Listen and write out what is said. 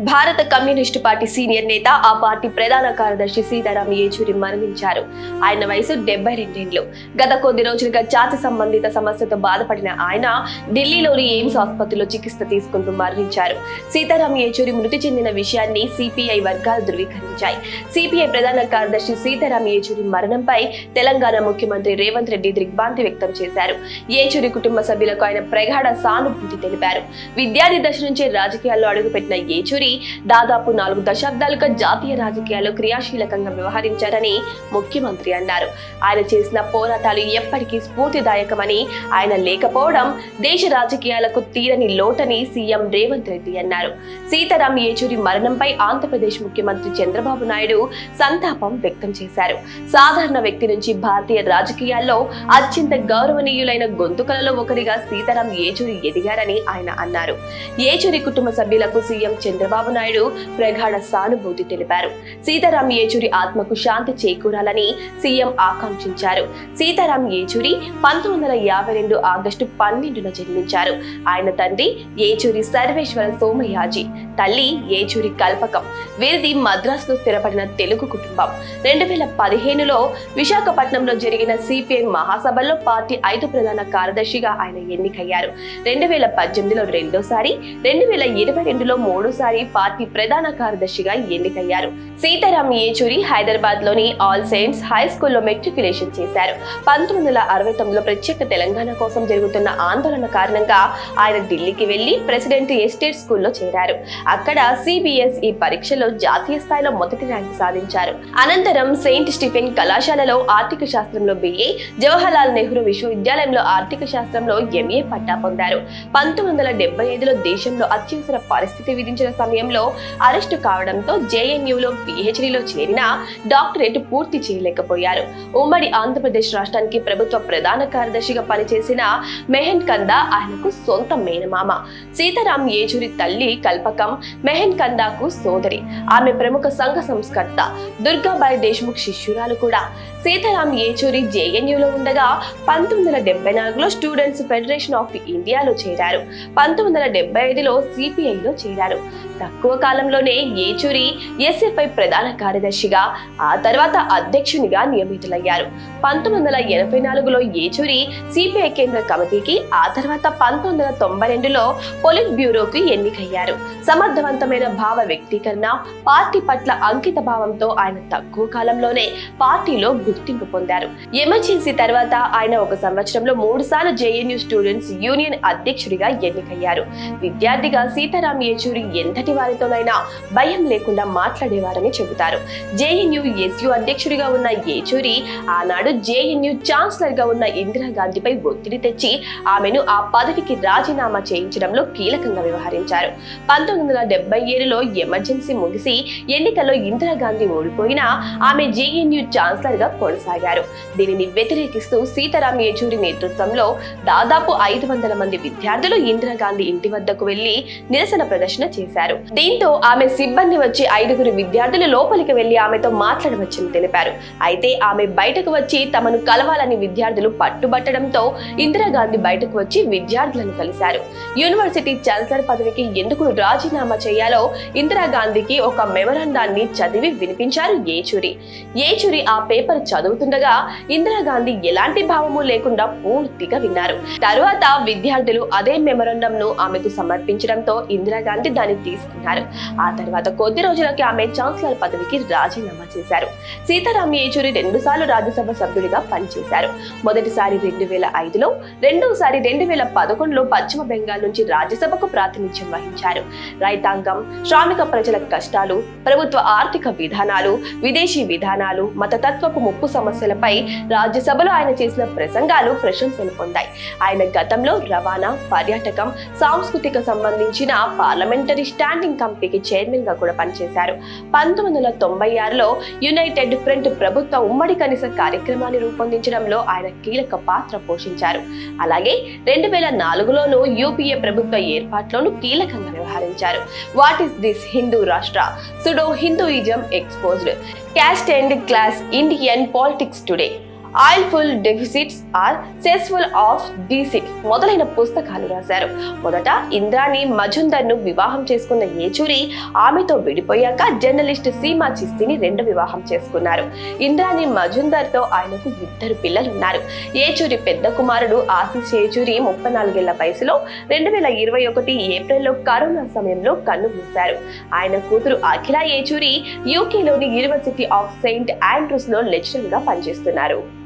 భారత communist party senior నేత ఆ పార్టీ ప్రధాన కార్యదర్శి సీతారాం యేచూరి మరణించారు. ఆయన వయసు డెబ్బై రెండేళ్ళు గత కొద్ది రోజులుగా ఛాతి సంబంధిత సమస్యతో బాధపడిన ఆయన ఢిల్లీలోని ఎయిమ్స్ ఆసుపత్రిలో చికిత్స తీసుకుంటూ మరణించారు. సీతారాం యేచూరి మృతి చెందిన విషయాన్ని సిపిఐ వర్గాలు ధృవీకరించాయి. సిపిఐ ప్రధాన కార్యదర్శి సీతారాం యేచూరి మరణంపై తెలంగాణ ముఖ్యమంత్రి రేవంత్ రెడ్డి దిగ్భ్రాంతి వ్యక్తం చేశారు. యేచూరి కుటుంబ సభ్యులకు ఆయన ప్రగాఢ సానుభూతి తెలిపారు. విద్యార్థి దశ నుంచే రాజకీయాల్లో అడుగుపెట్టిన యేచూరి దాదాపు నాలుగు దశాబ్దాలుగా జాతీయ రాజకీయాల్లో క్రియాశీలకంగా వ్యవహరించారని ముఖ్యమంత్రి అన్నారు. ఆయన చేసిన పోరాటాలు ఎప్పటికీ స్ఫూర్తిదాయకమని ఆయన లేకపోవడం దేశ రాజకీయాలకు తీరని లోటని సీఎం రేవంత్ రెడ్డి అన్నారు. సీతారాం యేచూరి మరణంపై ఆంధ్రప్రదేశ్ ముఖ్యమంత్రి చంద్రబాబు నాయుడు సంతాపం వ్యక్తం చేశారు. సాధారణ వ్యక్తి నుంచి భారతీయ రాజకీయాల్లో అత్యంత గౌరవనీయులైన గొంతుకలలో ఒకరిగా సీతారాం యేచూరి ఎదిగారని ఆయన అన్నారు. యేచూరి కుటుంబ సభ్యులకు సీఎం చంద్రబాబు నాయుడు ప్రగాఢ సానుభూతి తెలిపారు. సీతారాం యేచూరి ఆత్మకు శాంతి చేకూరాలని సీఎం ఆకాంక్షించారు. సీతారాం యేచూరి పంతొమ్మిది వందల యాభై రెండు ఆగస్టు పన్నెండున జన్మించారు. ఆయన తండ్రి ఏచూరి సర్వేశ్వర సోమయాజీ తల్లి ఏచూరి కల్పకం వీరిది మద్రాసులో స్థిరపడిన తెలుగు కుటుంబం. రెండు వేల పదిహేనులో విశాఖపట్నంలో జరిగిన సిపిఐ మహాసభలో పార్టీ ఐదు ప్రధాన కార్యదర్శిగా ఆయన ఎన్నికయ్యారు. రెండు వేల పద్దెనిమిదిలో రెండోసారి రెండు వేల ఇరవై రెండులో మూడోసారి పార్టీ ప్రధాన కార్యదర్శిగా ఎన్నికయ్యారు. సీతారాం యేచూరి హైదరాబాద్లోని ఆల్ సెయింట్స్ హై స్కూల్లో మెట్రికులేషన్ చేశారు. పంతొమ్మిది వందల అరవై తొమ్మిదిలో ప్రత్యేక తెలంగాణ కోసం జరుగుతున్న ఆందోళన కారణంగా ఆయన ఢిల్లీకి వెళ్ళి ప్రెసిడెంట్ ఎస్టేట్ స్కూల్లో చేరారు. అక్కడ సిబిఎస్ఈ పరీక్షలో జాతీయ స్థాయిలో మొదటి ర్యాంకు సాధించారు. అనంతరం సెయింట్ స్టీఫెన్ కళాశాలలో ఆర్థిక శాస్త్రంలో బిఏ జవహర్లాల్ నెహ్రూ విశ్వవిద్యాలయంలో ఆర్థిక శాస్త్రంలో ఎంఏ పట్టా పొందారు. పంతొమ్మిది వందల డెబ్బై ఐదులో దేశంలో అత్యవసర పరిస్థితి విధించిన సమయంలో అరెస్టు కావడంతో జేఎన్యూలో పిహెచ్డీలో చేరిన డాక్టరేట్ పూర్తి చేయలేకపోయారు. ఉమ్మడి ఆంధ్రప్రదేశ్ రాష్ట్రానికి ప్రభుత్వ ప్రధాన కార్యదర్శిగా పనిచేసిన మెహన్ కందా ఆయనకు సొంత మేనమామ. సీతారాం యేచూరి తల్లి కల్పకం మెహన్ కందాకు సోదరి. ఆమె ప్రముఖ సంఘ సంస్కర్త దుర్గాబాయి దేశ్ముఖ్ శిష్యురాలు కూడా. సీతారాం యేచూరి జేఎన్యూలో ఉండగా పంతొమ్మిది వందల డెబ్బై నాలుగులో స్టూడెంట్స్ ఫెడరేషన్ ఆఫ్ ఇండియాలో చేరారు. పంతొమ్మిది వందల డెబ్బై ఐదులో సిపిఐలో చేరారు. తక్కువ కాలంలోనే ఏచూరి ఎస్ఎఫ్ఐ ప్రధాన కార్యదర్శిగా ఆ తర్వాత అధ్యక్షునిగా నియమితులయ్యారు. పంతొమ్మిది వందల ఎనభై నాలుగులో ఏచూరి సిపిఐ కేంద్ర కమిటీకి ఆ తర్వాత పంతొమ్మిది వందల తొంభై రెండులో పొలిట్ బ్యూరోకి ఎన్నికయ్యారు. సమర్థవంతమైన భావ వ్యక్తీకరణ పార్టీ పట్ల అంకిత భావంతో ఆయన తక్కువ కాలంలోనే పార్టీలో గుర్తింపు పొందారు. ఎమర్జెన్సీ తర్వాత ఆయన ఒక సంవత్సరంలో మూడు సార్లు జేఎన్యూ స్టూడెంట్స్ యూనియన్ అధ్యక్షుడిగా ఎన్నికయ్యారు. విద్యార్థిగా సీతారాం యేచూరి ఎంతటి వారితోనైనా భయం లేకుండా మాట్లాడేవారని చెబుతారు. జేఎన్యూ ఎస్యు అధ్యక్షుడిగా ఉన్న ఏచూరి ఆనాడు జేఎన్యూ ఛాన్సలర్గా ఉన్న ఇందిరాగాంధీపై ఒత్తిడి తెచ్చి ఆమెను ఆ పదవికి రాజీనామా చేయించడంలో కీలకంగా వ్యవహరించారు. పంతొమ్మిది వందల డెబ్బై ఏడులో ఎమర్జెన్సీ ముగిసి ఎన్నికల్లో ఇందిరాగాంధీ ఓడిపోయినా ఆమె జేఎన్యూ ఛాన్సలర్గా కొనసాగారు. దీనిని వ్యతిరేకిస్తూ సీతారాం యేచూరి నేతృత్వంలో దాదాపు ఐదు వందల మంది విద్యార్థులు ఇందిరాగాంధీ ఇంటి వద్దకు వెళ్ళి నిరసన ప్రదర్శన చేశారు. దీంతో ఆమె సిబ్బంది వచ్చి ఐదుగురు విద్యార్థులు లోపలికి వెళ్ళి ఆమెతో మాట్లాడవచ్చని తెలిపారు. అయితే ఆమె బయటకు వచ్చి తమను కలవాలని విద్యార్థులు పట్టుబట్టడంతో ఇందిరాగాంధీ బయటకు వచ్చి విద్యార్థులను కలిశారు. యూనివర్సిటీ ఛాన్సలర్ పదవికి ఎందుకు రాజీనామా చేయాలో ఇందిరాగాంధీకి ఒక మెమరాండాన్ని చదివి వినిపించారు ఏచూరి ఏచూరి ఆ పేపర్ చదువుతుండగా ఇందిరాగాంధీ ఎలాంటి భావము లేకుండా పూర్తిగా విన్నారు. తరువాత విద్యార్థులు అదే మెమరాండంను ఆమెకు సమర్పించడంతో ఇందిరాగాంధీ దాన్ని చేసుకున్నారు ఆ తర్వాత కొద్ది రోజులకి ఆమె ఛాన్సలర్ పదవికి రాజీనామా చేశారు. సీతారాం యేచూరి రెండు సార్లు రాజ్యసభ సభ్యుడిగా పనిచేశారు. మొదటిసారి రెండు వేల ఐదులో రెండవసారి రెండు వేల పదకొండులో పశ్చిమ బెంగాల్ నుంచి రాజ్యసభకు ప్రాతినిధ్యం వహించారు. రైతాంగం శ్రామిక ప్రజల కష్టాలు ప్రభుత్వ ఆర్థిక విధానాలు విదేశీ విధానాలు మతతత్వపు ముప్పు సమస్యలపై రాజ్యసభలో ఆయన చేసిన ప్రసంగాలు ప్రశంసలు పొందాయి. ఆయన గతంలో రవాణా పర్యాటకం సాంస్కృతిక సంబంధించిన పార్లమెంటరీ స్టాండ్ స్టాండింగ్ కమిటీకి చైర్మన్గా కూడా పనిచేశారు. పంతొమ్మిది వందల తొంభై ఆరులో యునైటెడ్ ఫ్రంట్ ప్రభుత్వ ఉమ్మడి కనీస కార్యక్రమాన్ని రూపొందించడంలో ఆయన కీలక పాత్ర పోషించారు. అలాగే రెండు వేల నాలుగులోనూ యూపీఏ ప్రభుత్వ ఏర్పాట్లోనూ కీలకంగా వ్యవహరించారు. What is this Hindu Rashtra? Pseudo Hinduism exposed. Caste and class Indian politics today. Oil pool deficits are cesspool of deceit మొదలైన పుస్తకాలు రాశారు. మొదట ఇంద్రాణి మజుందర్ను వివాహం చేసుకున్న ఏచూరి ఆమెతో విడిపోయాక జర్నలిస్ట్ సీమా చిస్తిని రెండు వివాహం చేసుకున్నారు. ఇంద్రాణి మజుందర్తో ఆయనకు ఇద్దరు పిల్లలున్నారు. ఏచూరి పెద్ద కుమారుడు ఆశీష్ ఏచూరి ముప్పై నాలుగేళ్ళ వయసులో రెండు వేల ఇరవై ఒకటి ఏప్రిల్లో కరోనా సమయంలో కన్ను మూశారు. ఆయన కూతురు అఖిల ఏచూరి యూకేలోని యూనివర్సిటీ ఆఫ్ సెయింట్ ఆండ్రూస్లో లెక్చరర్గా పనిచేస్తున్నారు.